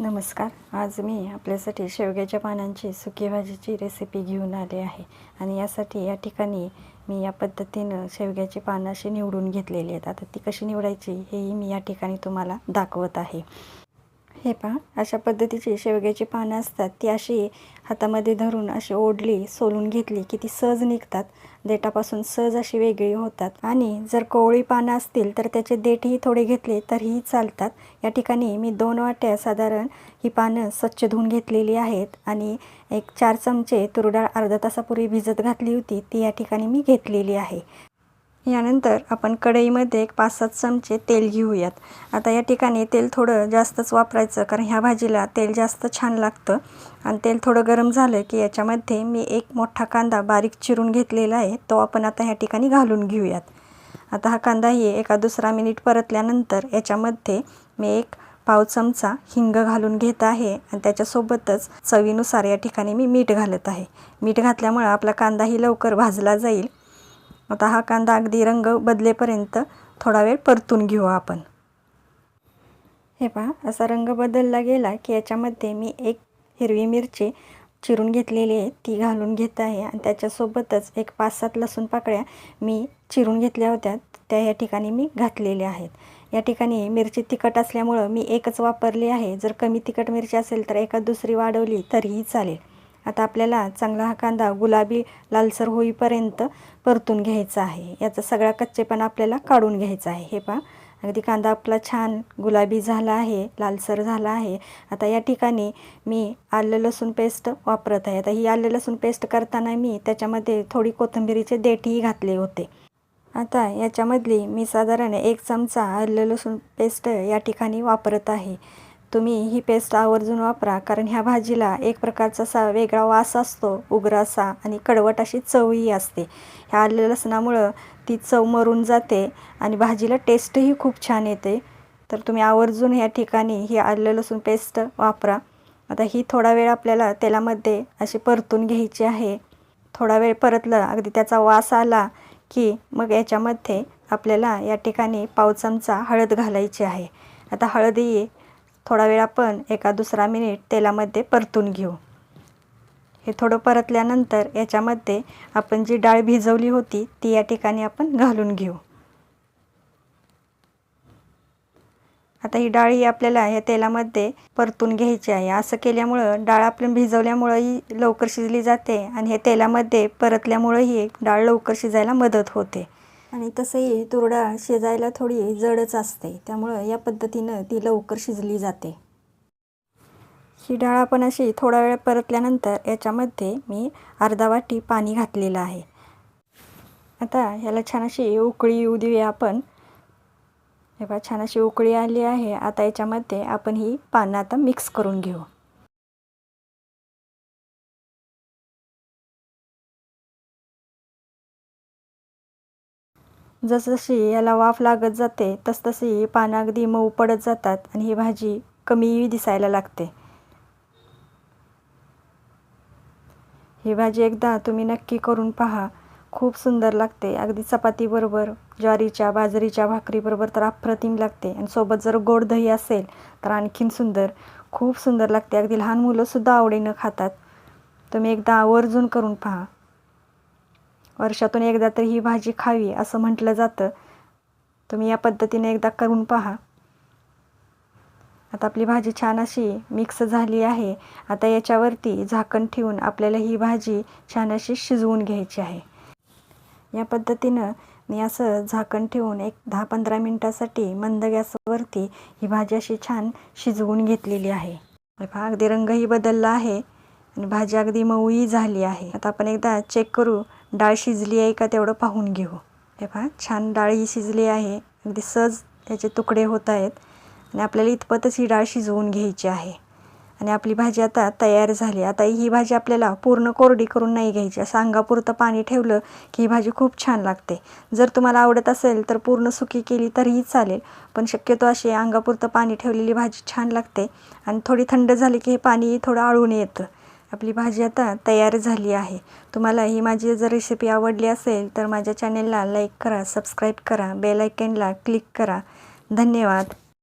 नमस्कार. आज मी आपल्यासाठी शेवग्याच्या पानांची सुकी भाजीची रेसिपी घेऊन आले आहे. आणि यासाठी या ठिकाणी मी या पद्धतीनं शेवग्याची पानं अशी निवडून घेतलेली आहेत. आता ती कशी निवडायची हेही मी या ठिकाणी तुम्हाला दाखवत आहे. हे पहा अशा पद्धतीची शेवग्याची पानं असतात ती अशी हातामध्ये धरून अशी ओढली सोलून घेतली की ती सहज निघतात. देठापासून सहज अशी वेगळी होतात. आणि जर कोवळी पानं असतील तर त्याचे देठही थोडे घेतले तरीही चालतात. या ठिकाणी मी दोन वाट्या साधारण ही पानं स्वच्छ धुवून घेतलेली आहेत आणि एक चार चमचे तुरडाळ अर्धा तासापूर्वी भिजत घातली होती ती या ठिकाणी मी घेतलेली आहे. यानंतर आपण कढईमध्ये एक पाच सात चमचे तेल घेऊयात. आता या ठिकाणी तेल थोडं जास्तच वापरायचं कारण ह्या भाजीला तेल जास्त छान लागतं. आणि तेल थोडं गरम झालं की याच्यामध्ये मी एक मोठा कांदा बारीक चिरून घेतलेला आहे तो आपण आता ह्या ठिकाणी घालून घेऊयात. आता हा कांदाही एका दुसरा मिनिट परतल्यानंतर याच्यामध्ये मी एक पाव चमचा हिंग घालून घेत आहे आणि त्याच्यासोबतच चवीनुसार या ठिकाणी मी मीठ घालत आहे. मीठ घातल्यामुळं आपला कांदाही लवकर भाजला जाईल. आता हा कांदा अगदी रंग बदलेपर्यंत थोडा वेळ परतून घेऊ आपण. हे पहा असा रंग बदलला गेला की याच्यामध्ये मी एक हिरवी मिरची चिरून घेतलेली आहे ती घालून घेत आहे आणि त्याच्यासोबतच एक पाच सात लसूण पाकळ्या मी चिरून घेतल्या होत्या त्या या ठिकाणी मी घातलेल्या आहेत. या ठिकाणी मिरची तिखट असल्यामुळं मी एकच वापरली आहे जर कमी तिखट मिरची असेल तर एका दुसरी वाढवली तरीही चालेल. आता आपल्याला चांगला हा कांदा गुलाबी लालसर होईपर्यंत परतून घ्यायचा आहे. याचा सगळा कच्चेपणा आपल्याला काढून घ्यायचा आहे. हे पहा. अगदी कांदा आपला छान गुलाबी झाला आहे लालसर झाला आहे. आता या ठिकाणी मी आलं लसूण पेस्ट वापरत आहे. आता ही आलं लसूण पेस्ट करताना मी त्याच्यामध्ये थोडी कोथिंबिरीचे देठही घातले होते. आता याच्यामधली मी साधारण एक चमचा आलं लसूण पेस्ट या ठिकाणी वापरत आहे. तुम्ही ही पेस्ट आवर्जून वापरा कारण ह्या भाजीला एक प्रकारचा असा वेगळा वास असतो उग्र असा आणि कडवट अशी चवही असते. ह्या आले लसणामुळं ती चव मरून जाते आणि भाजीला टेस्टही खूप छान येते. तर तुम्ही आवर्जून ह्या ठिकाणी ही आलं लसूण पेस्ट वापरा. आता ही थोडा वेळ आपल्याला तेलामध्ये अशी परतून घ्यायची आहे. थोडा वेळ परतलं अगदी त्याचा वास आला की मग याच्यामध्ये आपल्याला या ठिकाणी पाव चमचा हळद घालायची आहे. आता हळदही थोडा वेळ आपण एका दुसरा मिनिट तेलामध्ये परतून घेऊ. हे थोडं परतल्यानंतर याच्यामध्ये आपण जी डाळ भिजवली होती ती या ठिकाणी आपण घालून घेऊ. आता ही डाळ ही आपल्याला या तेलामध्ये परतून घ्यायची आहे. असं केल्यामुळं डाळ आपण भिजवल्यामुळंही लवकर शिजली जाते आणि हे तेलामध्ये परतल्यामुळंही डाळ लवकर शिजायला मदत होते. आणि तसंही तुरडा शिजायला थोडी जडच असते. त्यामुळं या पद्धतीनं ती लवकर शिजली जाते. ही डाळ आपण अशी थोडा वेळ परतल्यानंतर याच्यामध्ये मी अर्धा वाटी पाणी घातलेलं आहे. आता ह्याला छान अशी उकळी येऊ देऊया आपण. हे बघा छान अशी उकळी आली आहे. आता याच्यामध्ये आपण ही पानं आता मिक्स करून घेऊ. जसजशी याला वाफ लागत जाते तसतशी पानं अगदी मऊ पडत जातात आणि ही भाजी कमी दिसायला लागते. ही भाजी एकदा तुम्ही नक्की करून पहा. खूप सुंदर लागते. अगदी चपातीबरोबर ज्वारीच्या बाजरीच्या भाकरीबरोबर तर अप्रतिम लागते. आणि सोबत जर गोड दही असेल तर आणखीन सुंदर. खूप सुंदर लागते. अगदी लहान मुलंसुद्धा आवडीनं खातात. तुम्ही एकदा आवर्जून करून पहा. वर्षातून एकदा तरी ही भाजी खावी असं म्हटलं जातं. तुम्ही या पद्धतीने एकदा करून पहा. आता आपली भाजी छान अशी मिक्स झाली आहे. आता याच्यावरती झाकण ठेवून आपल्याला ही भाजी छान अशी शिजवून घ्यायची आहे. या पद्धतीनं मी असं झाकण ठेवून एक दहा पंधरा मिनटासाठी मंद गॅसवरती ही भाजी अशी छान शिजवून घेतलेली आहे. पहा अगदी रंगही बदलला आहे आणि भाजी अगदी मऊही झाली आहे. आता आपण एकदा चेक करू डाळ शिजली आहे का तेवढं पाहून घेऊ. हे पहा छान डाळ ही शिजली आहे. अगदी सहज याचे तुकडे होत आहेत. आणि आपल्याला इतपतच ही डाळ शिजवून घ्यायची आहे. आणि आपली भाजी आता तयार झाली. आता ही भाजी आपल्याला पूर्ण कोरडी करून नाही घ्यायची. असं अंगापुरतं पाणी ठेवलं की ही भाजी खूप छान लागते. जर तुम्हाला आवडत असेल तर पूर्ण सुकी केली तरीही चालेल. पण शक्यतो अशी अंगापुरतं पाणी ठेवलेली भाजी छान लागते. आणि थोडी थंड झाली की हे पाणी थोडं आळून येतं. आपली भाजी आता तयार झाली आहे. तुम्हाला ही माझी जर रेसिपी आवडली असेल तर माझ्या चॅनेलला लाईक करा सबस्क्राईब करा बेल आयकनला क्लिक करा. धन्यवाद.